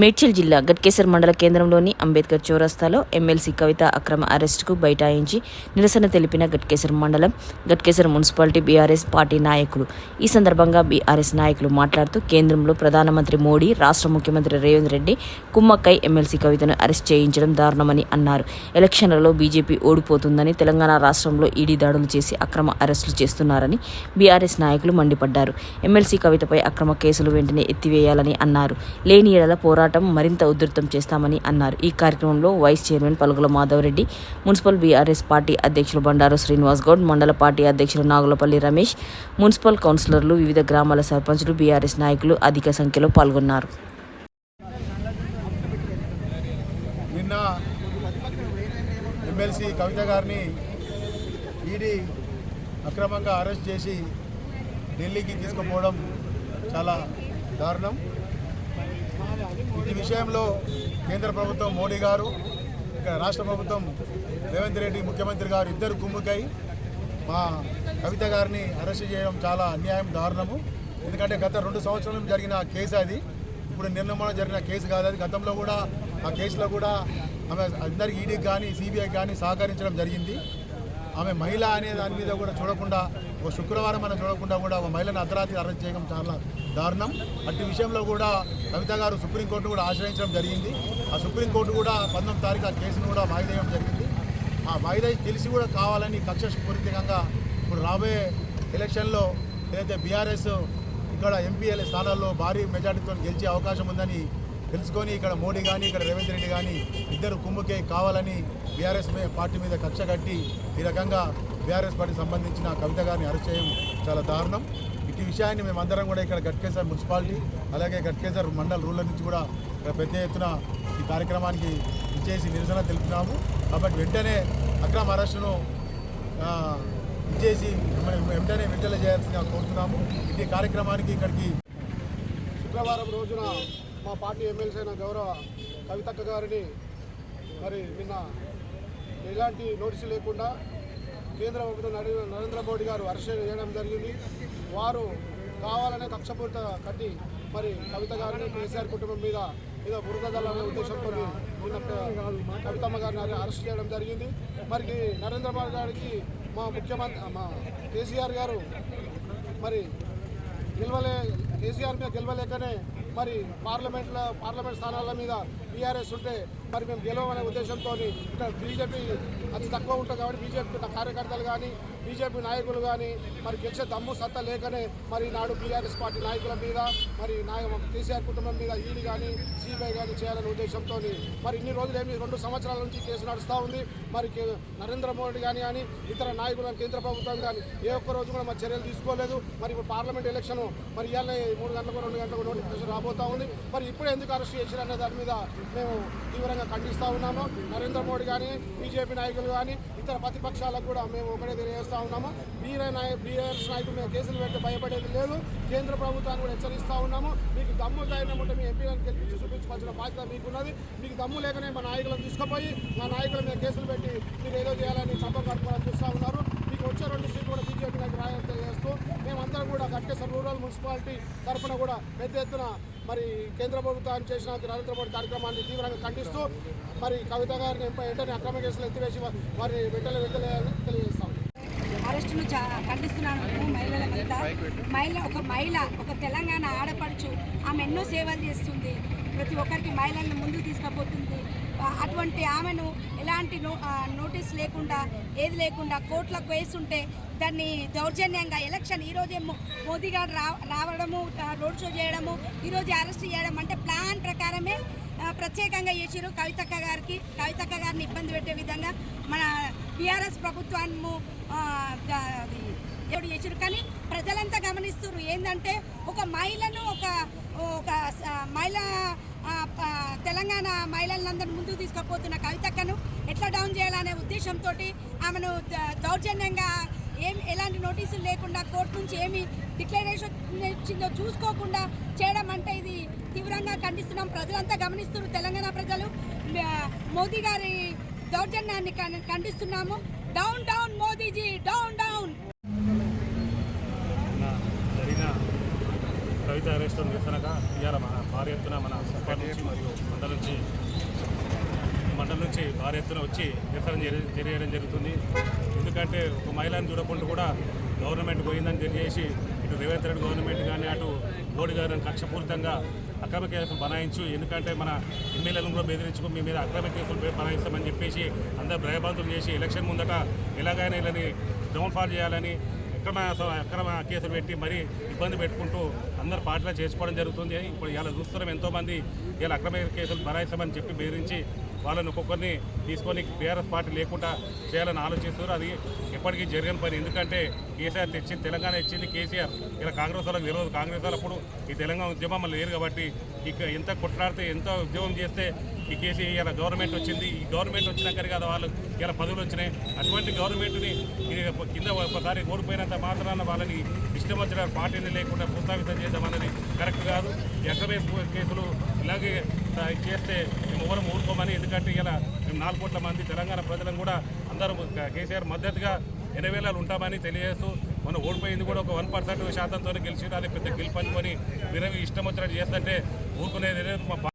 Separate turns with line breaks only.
మేడ్చల్ జిల్లా గట్కేసర్ మండల కేంద్రంలోని అంబేద్కర్ చౌరస్తాలో ఎమ్మెల్సీ కవిత అక్రమ అరెస్టుకు బైఠాయించి నిరసన తెలిపిన గట్కేసర్ మండలం గట్కేసర్ మున్సిపాలిటీ బీఆర్ఎస్ పార్టీ నాయకులు. ఈ సందర్భంగా బీఆర్ఎస్ నాయకులు మాట్లాడుతూ కేంద్రంలో ప్రధానమంత్రి మోడీ రాష్ట్ర ముఖ్యమంత్రి రేవంత్ రెడ్డి కుమ్మక్కై ఎమ్మెల్సీ కవితను అరెస్ట్ చేయించడం దారుణమని అన్నారు. ఎలక్షన్లలో బీజేపీ ఓడిపోతుందని తెలంగాణ రాష్ట్రంలో ఈడీ దాడులు చేసి అక్రమ అరెస్టులు చేస్తున్నారని బీఆర్ఎస్ నాయకులు మండిపడ్డారు. ఎమ్మెల్సీ కవితపై అక్రమ కేసులు వెంటనే ఎత్తివేయాలని అన్నారు. లేని ఏడల పోరాటం మరింత ఉధృతం చేస్తామని అన్నారు. ఈ కార్యక్రమంలో vice chairman Palugula Madhava Reddy municipal BRS party అధ్యక్షులు బండారు శ్రీనివాస్ గౌడ్ మండల పార్టీ అధ్యక్షులు నాగులపల్లి రమేష్ మున్సిపల్ కౌన్సిలర్లు వివిధ గ్రామాల సర్పంచులు బీఆర్ఎస్ నాయకులు అధిక సంఖ్యలో పాల్గొన్నారు.
నిన్న ఎమ్మెల్సీ కవిత గారిని ఈడీ అక్రమంగా అరెస్ట్ చేసి ఢిల్లీకి తీసుకుపోవడం చాలా దారుణం. ఈ విషయంలో కేంద్ర ప్రభుత్వం మోడీ గారు ఇక్కడ రాష్ట్ర ప్రభుత్వం రేవంత్ రెడ్డి ముఖ్యమంత్రి గారు ఇద్దరు కుమ్ముకై మా కవిత గారిని అరెస్ట్ చేయడం చాలా అన్యాయం దారుణము. ఎందుకంటే గత రెండు సంవత్సరం జరిగిన కేసు అది. ఇప్పుడు నిర్ణయం జరిగిన కేసు కాదు అది. గతంలో కూడా ఆ కేసులో కూడా ఆమె అందరికి ఈడీకి కానీ సిబిఐకి కానీ సహకరించడం జరిగింది. ఆమె మహిళ అనే దాని మీద కూడా చూడకుండా ఓ శుక్రవారం అని చూడకుండా కూడా ఒక మహిళను అర్ధరాత్రి అరెస్ట్ చేయడం చాలా దారుణం. అట్టి విషయంలో కూడా కవిత గారు సుప్రీంకోర్టు కూడా ఆశ్రయించడం జరిగింది. ఆ సుప్రీంకోర్టు కూడా పంతొమ్మిది తారీఖు ఆ కేసును కూడా వాయిదా వేయడం జరిగింది. ఆ వాయిదా తెలిసి కూడా కావాలని కక్షపూరితంగా ఇప్పుడు రాబోయే ఎలక్షన్లో ఏదైతే బీఆర్ఎస్ ఇక్కడ ఎంపీఎల్ స్థానాల్లో భారీ మెజార్టీతో గెలిచే అవకాశం ఉందని తెలుసుకొని ఇక్కడ మోడీ కానీ ఇక్కడ రేవంత్ రెడ్డి కానీ ఇద్దరు కుమ్ముకే కావాలని బీఆర్ఎస్ పార్టీ మీద కక్ష కట్టి ఈ రకంగా బీఆర్ఎస్ పార్టీకి సంబంధించిన కవిత గారిని అరెస్ట్ చేయడం చాలా దారుణం. ఇటు విషయాన్ని మేమందరం కూడా ఇక్కడ గట్కేసర్ మున్సిపాలిటీ అలాగే గట్కేసర్ మండల్ రూరల్ నుంచి కూడా ఇక్కడ పెద్ద ఎత్తున ఈ కార్యక్రమానికి ఇచ్చేసి నిరసన తెలుపుతున్నాము. కాబట్టి వెంటనే అక్రమ అరెస్టును ఇచ్చేసి మనం వెంటనే విడుదల చేయాల్సిందిగా కోరుతున్నాము. ఈ కార్యక్రమానికి ఇక్కడికి
శుక్రవారం రోజున మా పార్టీ ఎమ్మెల్సీ అయిన గౌరవ కవితక్క గారిని మరి నిన్న ఎలాంటి నోటీసు లేకుండా కేంద్ర ప్రభుత్వం నరేంద్ర మోడీ గారు అరెస్ట్ చేయడం జరిగింది. వారు కావాలనే కక్షపూరిత కట్టి మరి కవిత గారిని కేసీఆర్ కుటుంబం మీద ఏదో బురద జల్లాలనే ఉద్దేశంతో కవితమ్మ గారిని అరెస్ట్ చేయడం జరిగింది. మరి నరేంద్ర మోడీ గారికి మా ముఖ్యమంత్రి మా కేసీఆర్ గారు మరి గెలవలే కేసీఆర్ మీద గెలవలేకనే మరి పార్లమెంట్లో పార్లమెంట్ స్థానాల మీద బీఆర్ఎస్ ఉంటే మరి మేము గెలవమనే ఉద్దేశంతో ఇక్కడ బీజేపీ అతి తక్కువ ఉంటుంది కాబట్టి బీజేపీ కార్యకర్తలు కానీ బీజేపీ నాయకులు కానీ మరి గెలిచే దమ్ము సత్తా లేకనే మరి నాడు బీఆర్ఎస్ పార్టీ నాయకుల మీద మరి నాయ కేసీఆర్ కుటుంబం మీద ఈడీ కానీ సిబిఐ కానీ చేయాలనే ఉద్దేశంతో మరి ఇన్ని రోజులు ఏమి రెండు సంవత్సరాల నుంచి కేసు నడుస్తూ ఉంది. మరి నరేంద్ర మోడీ కానీ కానీ ఇతర నాయకులు కేంద్ర ప్రభుత్వం కానీ ఏ ఒక్క రోజు కూడా మరి చర్యలు తీసుకోలేదు. మరి ఇప్పుడు పార్లమెంట్ ఎలక్షన్ మరి ఇవాళ మూడు గంటలకు రెండు గంటలకు నోటిఫికేషన్ రాబోతా ఉంది. మరి ఇప్పుడు ఎందుకు అరెస్ట్ చేశారు అనే దాని మీద మేము తీవ్రంగా ఖండిస్తూ ఉన్నాము. నరేంద్ర మోడీ కానీ బీజేపీ నాయకులు కానీ ఇతర ప్రతిపక్షాలకు కూడా మేము ఒకటే తెలియజేస్తూ ఉన్నాము. బీఆర్ నాయ బీఆర్ఎస్ నాయకులు మేము కేసులు పెట్టి భయపడేది లేదు. కేంద్ర ప్రభుత్వాన్ని కూడా హెచ్చరిస్తూ ఉన్నాము. మీకు దమ్ము ధైర్యం ఉంటే మీ ఎంపీలను గెలిపించి చూపించుకోవాల్సిన బాధ్యత మీకున్నది. మీకు దమ్ము లేకనే మా నాయకులను తీసుకుపోయి మా నాయకులు మీద కేసులు పెట్టి మీరు ఏదో చేయాలని చట్టం కట్టుకోవాలని చూస్తూ ఉన్నారు. మీకు వచ్చే రెండు సీట్లు కూడా బీజేపీ నాకు రాయాలని చేస్తూ మేమందరం కూడా కట్టేశ్వర రూరల్ మున్సిపాలిటీ తరఫున కూడా పెద్ద ఎత్తున మరి కేంద్ర ప్రభుత్వం చేసిన నరేంద్ర మోడీ కార్యక్రమాన్ని తీవ్రంగా ఖండిస్తూ మరి కవిత గారిని వెంటనే అక్రమ కేసులు ఎత్తివేసి వారి వెంటనే వెంటనే తెలియజేస్తాం
అరెస్టును చా- ఖండిస్తున్నాను మహిళల మీద. మహిళ ఒక మహిళ ఒక తెలంగాణ ఆడపడుచు ఆమె ఎన్నో సేవలు చేస్తుంది. ప్రతి ఒక్కరికి మహిళలను ముందుకు తీసుకుపోతుంది. అటువంటి ఆమెను ఎలాంటి నో నోటీస్ లేకుండా ఏది లేకుండా కోర్టులకు వేస్తుంటే దాన్ని దౌర్జన్యంగా ఎలక్షన్ ఈరోజే మోదీ గారు రా రావడము రోడ్ షో చేయడము ఈరోజు అరెస్ట్ చేయడం అంటే ప్లాన్ ప్రకారమే ప్రత్యేకంగా చేసారు కవితక్క గారికి. కవితక్క గారిని ఇబ్బంది పెట్టే విధంగా మన బీఆర్ఎస్ ప్రభుత్వాన్ని ఎవడు కానీ ప్రజలంతా గమనిస్తున్నారు ఏంటంటే ఒక మహిళను ఒక ఒక స- మహిళ తెలంగాణ మహిళలందరినీ ముందుకు తీసుకుపోతున్న కవితక్కను ఎట్లా డౌన్ చేయాలనే ఉద్దేశంతో ఆమెను దౌర్జన్యంగా ఏం ఎలాంటి నోటీసులు లేకుండా కోర్టు నుంచి ఏమి డిక్లరేషన్ ఇచ్చిందో చూసుకోకుండా చేయడం అంటే ఇది తీవ్రంగా ఖండిస్తున్నాం. ప్రజలంతా గమనిస్తున్నారు తెలంగాణ ప్రజలు. మోదీ గారి దౌర్జన్యాన్ని ఖండిస్తున్నాము. Down down Modiji down down
నిన్న జరిగిన కవిత నిరసనగా ఇవాళ మన భారీ ఎత్తున మన సర్కార్ నుంచి మరియు మండల నుంచి మండలం నుంచి భారీ ఎత్తున వచ్చి నిరసన తెలియడం జరుగుతుంది. ఎందుకంటే ఒక మహిళను చూడకుండా కూడా గవర్నమెంట్ పోయిందని తెలియజేసి ఇటు రేవంత్ రెడ్డి గవర్నమెంట్ కానీ అటు మోడీ గారిని కక్షపూరితంగా అక్రమ కేసులు బనాయించు ఎందుకంటే మన ఎమ్మెల్యేలను కూడా బెదిరించుకుని మీ మీద అక్రమ కేసులు బనాయిస్తామని చెప్పేసి అందరు భయభ్రాంతులు చేసి ఎలక్షన్ ముందట ఎలాగైనా వీళ్ళని డౌన్ఫాల్ చేయాలని అక్రమ అక్రమ కేసులు పెట్టి మరీ ఇబ్బంది పెట్టుకుంటూ అందరు పార్టీలో చేసుకోవడం జరుగుతుంది. ఇప్పుడు ఇలా చూస్తున్నాం ఎంతోమంది ఇలా అక్రమ కేసులు బనాయిస్తామని చెప్పి బెదిరించి వాళ్ళని ఒక్కొక్కరిని తీసుకొని బీఆర్ఎస్ పార్టీ లేకుండా చేయాలని ఆలోచిస్తున్నారు. అది ఎప్పటికీ జరగని పని. ఎందుకంటే కేసీఆర్ తెచ్చింది తెలంగాణ ఇచ్చింది కేసీఆర్. ఇలా కాంగ్రెస్ వాళ్ళకి తెలియదు. కాంగ్రెస్ వాళ్ళప్పుడు ఈ తెలంగాణ ఉద్యమం లేరు కాబట్టి ఇక ఎంత కొట్లాడితే ఎంత ఉద్యమం చేస్తే ఈ కేసీ ఇలా గవర్నమెంట్ వచ్చింది. ఈ గవర్నమెంట్ వచ్చినాకనే కదా వాళ్ళు ఇలా పదవులు వచ్చినాయి. అటువంటి గవర్నమెంట్ని కింద ఒకసారి ఓడిపోయినంత మాత్రాన వాళ్ళని ఇష్టం వచ్చిన పార్టీని లేకుండా ప్రస్తావితం చేద్దామన్నది కరెక్ట్ కాదు. ఈ కేసులు ఇలాగే చేస్తే మేము ఎవరు ఊరుకోమని ఎందుకంటే ఇలా మేము నాలుగు కోట్ల మంది తెలంగాణ ప్రజలను కూడా అందరూ కేసీఆర్ మద్దతుగా ఎనభై వేలాలు ఉంటామని తెలియజేస్తూ మనం ఓడిపోయింది కూడా ఒక వన్ పర్సెంట్ శాతంతో గెలిచి అది పెద్ద గెలుపు అనుకొని వినవి ఇష్టం వచ్చినట్టు చేస్తుంటే ఊరుకునేది లేదు. మా